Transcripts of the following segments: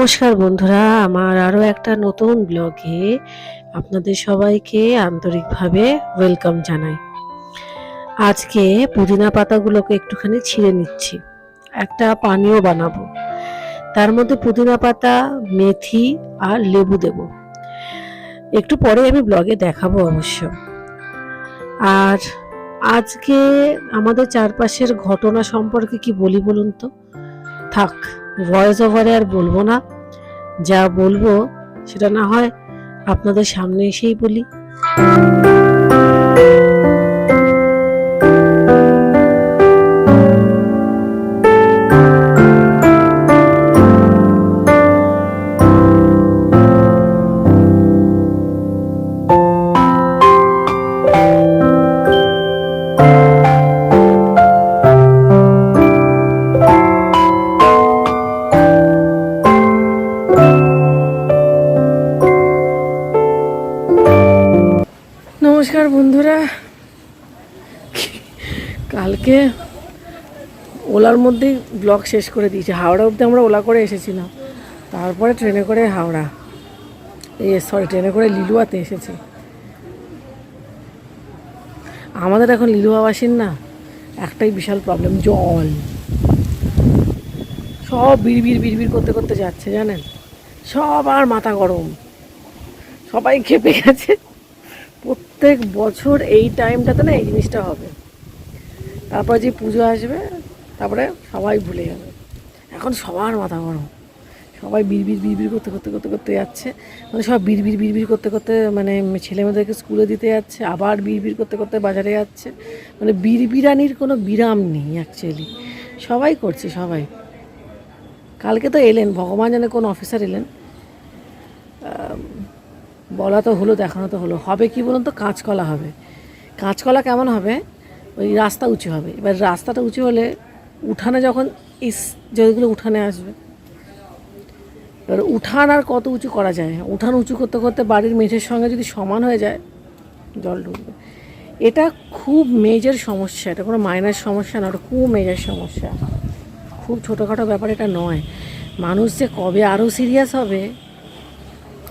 নমস্কার বন্ধুরা, আমার আরও একটা নতুন ব্লগে আপনাদের সবাইকে আন্তরিকভাবে ওয়েলকাম জানাই। আজকে পুদিনা পাতাগুলোকে একটুখানি ছিঁড়ে নিচ্ছি, একটা পানীয় বানাবো। তার মধ্যে পুদিনা পাতা, মেথি আর লেবু দেব। একটু পরে আমি ব্লগে দেখাবো অবশ্য। আর আজকে আমাদের চারপাশের ঘটনা সম্পর্কে কি বলি বলুন তো? থাক। ভয়েস ওভারে আর বলব না। যা বলব সেটা না হয় আপনাদের সামনে এসেই বলি। নমস্কার বন্ধুরা। কালকে ওলার মধ্যেই ব্লগ শেষ করে দিয়েছি। হাওড়া অবধি আমরা ওলা করে এসেছিলাম। তারপরে ট্রেনে করে হাওড়া। এই সরি ট্রেনে করে লিলুয়াতে এসেছি। আমাদের এখন লিলুয়াবাসীর না একটাই বিশাল প্রবলেম জল। সব বিড়বিড় বিড়বিড় করতে করতে যাচ্ছে, জানেন? সব আর মাথা গরম। সবাই খেপে গেছে। প্রত্যেক বছর এই টাইমটাতে না এই জিনিসটা হবে। তারপর যে পুজো আসবে, তারপরে সবাই ভুলে যাবে। এখন সবার মাথা গরম। সবাই বিড়বিড় বিড়বিড় করতে করতে করতে করতে যাচ্ছে। মানে সব বিড়বিড় বিড়বিড় করতে করতে মানে ছেলে মেয়েদেরকে স্কুলে দিতে যাচ্ছে, আবার বিড়বিড় করতে করতে বাজারে যাচ্ছে। মানে বিড়বিড়ানির কোনো বিরাম নেই অ্যাকচুয়ালি সবাই করছে, সবাই। কালকে তো এলেন, ভগবান জানে কোন অফিসার এলেন। বলা তো হলো, দেখানো তো হলো। হবে কি বলুন তো? কাঁচকলা হবে। কাঁচকলা কেমন হবে? ওই রাস্তা উঁচু হবে। এবার রাস্তাটা উঁচু হলে উঠানে যখন ইস যেগুলো উঠানে আসবে। এবার উঠান আর কত উঁচু করা যায়? উঠান উঁচু করতে করতে বাড়ির মেঝের সঙ্গে যদি সমান হয়ে যায়, জল ঢুকবে। এটা খুব মেজর সমস্যা। এটা কোনো মাইনার সমস্যা না ওটা খুব মেজর সমস্যা। খুব ছোটোখাটো ব্যাপার এটা নয়। মানুষ যে কবে আরও সিরিয়াস হবে,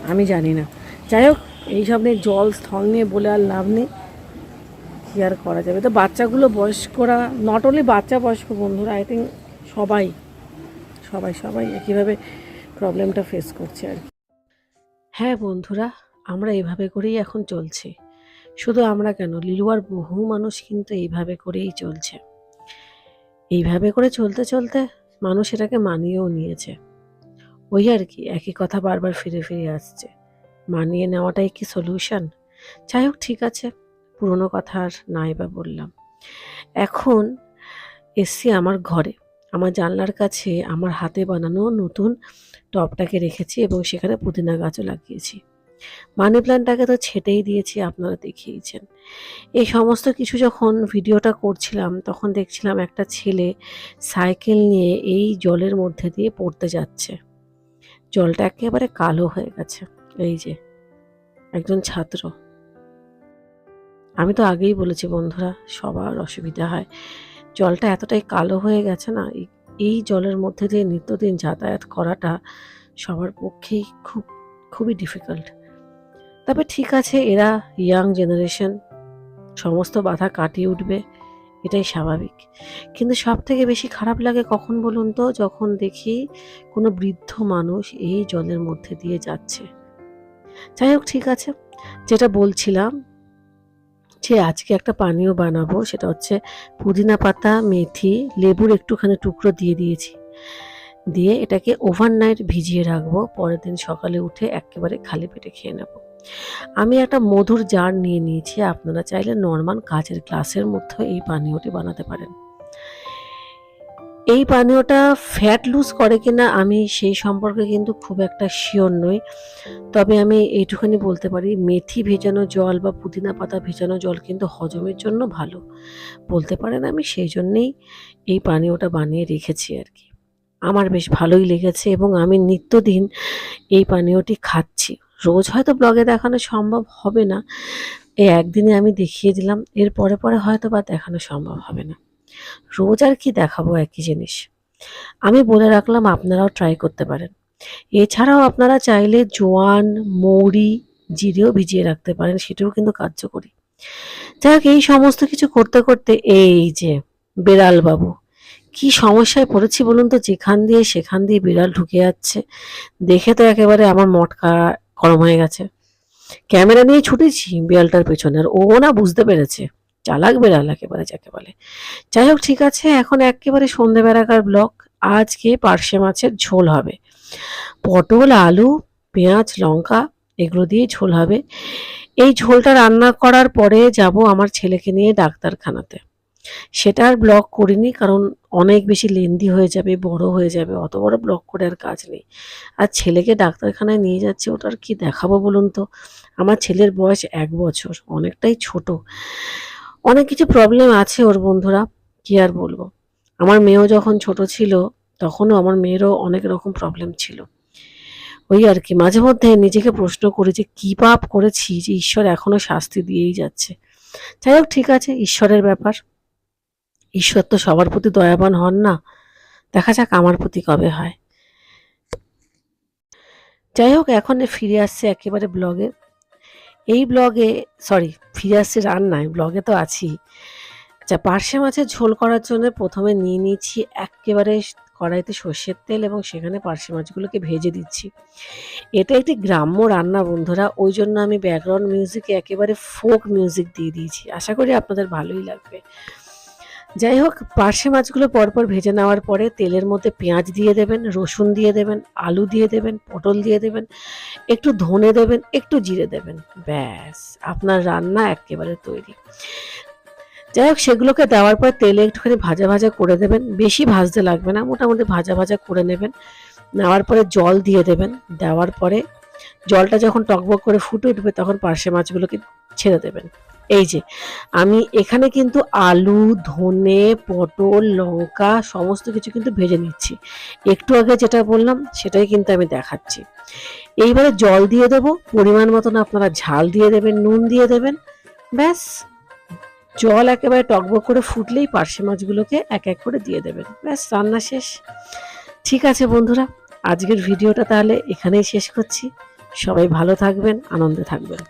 আমি জানি না। যাই হোক এইসব নিয়ে জল স্থল নিয়ে বলে আর লাভ নেই। কী আর করা যাবে? তো বাচ্চাগুলো বয়স্করা নট অনলি বাচ্চা, বয়স্ক বন্ধুরা আই থিঙ্ক সবাই সবাই সবাই একইভাবে প্রবলেমটা ফেস করছে আর কি। হ্যাঁ বন্ধুরা, আমরা এভাবে করেই এখন চলছি। শুধু আমরা কেন লিলুয়ার বহু মানুষ কিন্তু এইভাবে করেই চলছে। এইভাবে করে চলতে চলতে মানুষ এটাকে মানিয়েও নিয়েছে। ওই আর কি, একই কথা বারবার ফিরে ফিরে আসছে। মানিয়ে নেওয়াটাই কি সলিউশন যাই হোক ঠিক আছে। পুরনো কথা আর নাই বা বললাম। এখন এসছি আমার ঘরে। আমার জানলার কাছে আমার হাতে বানানো নতুন টবটাকে রেখেছি এবং সেখানে পুদিনা গাছও লাগিয়েছি। মানি প্ল্যান্টটাকে তো ছেটেই দিয়েছি, আপনারা দেখিয়েছেন। এই সমস্ত কিছু যখন ভিডিওটা করছিলাম, তখন দেখছিলাম একটা ছেলে সাইকেল নিয়ে এই জলের মধ্যে দিয়ে পড়তে যাচ্ছে। জলটা একেবারে কালো হয়ে গেছে। এই যে, একজন ছাত্র। আমি তো আগেই বলেছি বন্ধুরা, সবার অসুবিধা হয়। জলটা এতটাই কালো হয়ে গেছে না, এই- জলের মধ্যে দিয়ে নিত্যদিন যাতায়াত করাটা সবার পক্ষেই খুব, খুবই ডিফিকাল্ট তবে ঠিক আছে, এরা ইয়াং জেনারেশন সমস্ত বাধা কাটিয়ে উঠবে, এটাই স্বাভাবিক। কিন্তু সব থেকে বেশি খারাপ লাগে কখন বলুন তো, যখন দেখি কোনো বৃদ্ধ মানুষ এই জলের মধ্যে দিয়ে যাচ্ছে। যাই হোক, ঠিক আছে। যেটা বলছিলাম যে আজকে একটা পানীয় বানাবো, সেটা হচ্ছে পুদিনা পাতা, মেথি, লেবুর একটুখানি টুকরো দিয়ে দিয়েছি। দিয়ে এটাকে ওভারনাইট ভিজিয়ে রাখব, পরের দিন সকালে উঠে একেবারে খালি পেটে খেয়ে নেব। আমি একটা মধুর জার নিয়ে নিয়েছি, আপনারা চাইলে নর্মাল কাচের গ্লাসের মধ্যে এই পানীয়টি বানাতে পারেন। এই পানীয়টা ফ্যাট লুজ করে কিনা আমি সেই সম্পর্কে কিন্তু খুব একটা শিওর নই। তবে আমি এইটুখানি বলতে পারি, মেথি ভেজানো জল বা পুদিনা পাতা ভেজানো জল কিন্তু হজমের জন্য ভালো। বলতে পারেন আমি সেই জন্যেই এই পানীয়টা বানিয়ে রেখেছি আর কি আমার বেশ ভালোই লেগেছে এবং আমি নিত্যদিন এই পানীয়টি খাচ্ছি। রোজ হয়তো ব্লগে দেখানো সম্ভব হবে না, এই একদিনে আমি দেখিয়ে দিলাম, এর পরে পরে হয়তো বা দেখানো সম্ভব হবে না। রোজ আর কি দেখাবো একই জিনিস? আমি বলে রাখলাম আপনারাও ট্রাই করতে পারেন। এছাড়াও আপনারা চাইলে জোয়ান, মৌরি, জিরেও ভিজিয়ে রাখতে পারেন, সেটাও কিন্তু কার্যকরী। যাই হোক এই সমস্ত কিছু করতে করতে এই যে বেড়াল বাবু কি সমস্যায় পড়েছি বলুন তো? যেখান দিয়ে সেখান দিয়ে বিড়াল ঢুকে যাচ্ছে, দেখে তো একেবারে আমার মটকা গরম হয়ে গেছে। ক্যামেরা নিয়ে ছুটেছি বিড়ালটার পেছনে, আর ও না বুঝতে পেরেছে। চালাক বেড়াল একেবারে যাকে বলে। যাই হোক, ঠিক আছে, এখন একেবারে সন্ধেবেলাকার ব্লক আজকে পার্শে মাছের ঝোল হবে। পটল, আলু, পেঁয়াজ, লঙ্কা, এগুলো দিয়ে ঝোল হবে। এই ঝোলটা রান্না করার পরে যাব আমার ছেলেকে নিয়ে ডাক্তারখানাতে। সেটা আর ব্লগ করিনি, কারণ অনেক বেশি লেন্দি হয়ে যাবে, বড় হয়ে যাবে, অত বড় ব্লগ করে আর কাজ নেই। আর ছেলেকে ডাক্তারখানায় নিয়ে যাচ্ছে ওটার কি দেখাবো বলুন তো? আমার ছেলের বয়স এক বছর, অনেকটাই ছোট। অনেক কিছু প্রবলেম আছে ওর বন্ধুরা, কি আর বলব? আমার মেয়েও যখন ছোট ছিল, তখনও আমার মেয়েরও অনেক রকম প্রবলেম ছিল। ওই আর কি, মাঝে মধ্যে নিজেকে প্রশ্ন করি যে, কী পাপ করেছি যে ঈশ্বর এখনও শাস্তি দিয়েই যাচ্ছে? যাই হোক, ঠিক আছে, ঈশ্বরের ব্যাপার। ঈশ্বর তো সবার প্রতি দয়াবান হন না। দেখা যাক আমার প্রতি কবে হয়। যাই হোক, এখন ফিরে আসছে একেবারে ব্লগে এই ব্লগে সরি ফিরে আসছি রান্নায়, ব্লগে তো আছি। আচ্ছা পার্শে মাছের ঝোল করার জন্য প্রথমে নিয়ে নিয়েছি একেবারে কড়াইতে সর্ষের তেল এবং সেখানে পার্শে মাছগুলোকে ভেজে দিচ্ছি। এটা একটি গ্রাম্য রান্না বন্ধুরা, ওই জন্য আমি ব্যাকগ্রাউন্ড মিউজিকে একেবারে ফোক মিউজিক দিয়ে দিয়েছি। আশা করি আপনাদের ভালোই লাগবে। যাই হোক, পার্শে মাছগুলো পরপর ভেজে নেওয়ার পরে তেলের মধ্যে পেঁয়াজ দিয়ে দেবেন, রসুন দিয়ে দেবেন, আলু দিয়ে দেবেন, পটল দিয়ে দেবেন, একটু ধনে দেবেন, একটু জিরে দেবেন। ব্যাস, আপনার রান্না একেবারে তৈরি। যাই হোক, সেগুলোকে দেওয়ার পর তেলে একটুখানি ভাজা ভাজা করে দেবেন। বেশি ভাজতে লাগবে না, মোটামুটি ভাজা ভাজা করে নেবেন। নেওয়ার পরে জল দিয়ে দেবেন। দেওয়ার পরে জলটা যখন টকবক করে ফুটে উঠবে, তখন পার্শে মাছগুলোকে ছেড়ে দেবেন। এই যে, আমি এখানে কিন্তু আলু, ধনে, পটল, লঙ্কা সমস্ত কিছু কিন্তু ভেজে নিচ্ছি। একটু আগে যেটা বললাম, সেটাই কিন্তু আমি দেখাচ্ছি। এইবারে জল দিয়ে দেবো, পরিমাণ মতন আপনারা ঝাল দিয়ে দেবেন, নুন দিয়ে দেবেন, ব্যাস। জল একেবারে টকবক করে ফুটলেই পার্শে মাছগুলোকে এক এক করে দিয়ে দেবেন, ব্যাস, রান্না শেষ। ঠিক আছে বন্ধুরা, আজকের ভিডিওটা তাহলে এখানেই শেষ করছি। সবাই ভালো থাকবেন, আনন্দে থাকবেন।